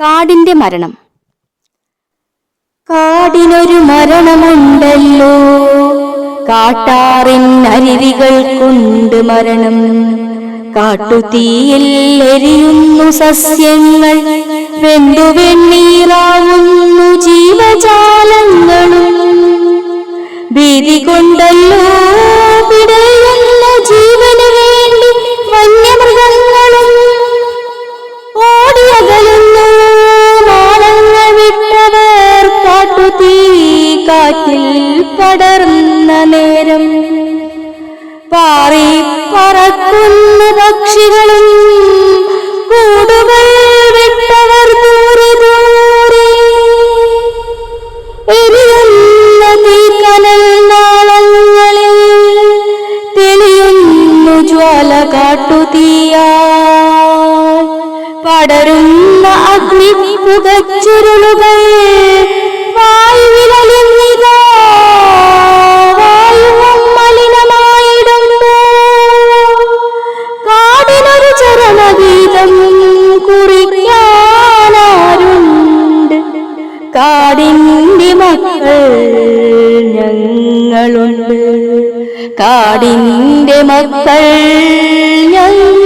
കാടിന്റെ മരണം. കാടിനൊരു മരണമുണ്ടല്ലോ. കാട്ടാറിൻ അരുവികൾ കൊണ്ട് മരണം. കാട്ടുതീയിൽ എരിയുന്നു സസ്യങ്ങൾ. വെന്തു വെണ്ണീറാവുന്നു ജീവജാലങ്ങളും. ഭീതി കൊണ്ടല്ലോ കാറ്റിൽ പടർന്ന നേരം. പാറി പറക്കുന്ന പക്ഷികളും കൂടുകൾ വിട്ടവർ ദൂരെ ദൂരെ. എരിയുന്ന തീക്കനൽ നാളങ്ങളിൽ തെളിയുന്നു ജ്വാല കാട്ടുതീയാ പടരുന്ന അഗ്നി പുകച്ചുരുളുകൾ കുറിക്കാനാരുണ്ട്. കാടിന്റെ മക്കൾ ഞങ്ങളുണ്ട്. കാടിന്റെ മക്കൾ ഞങ്ങളുണ്ട്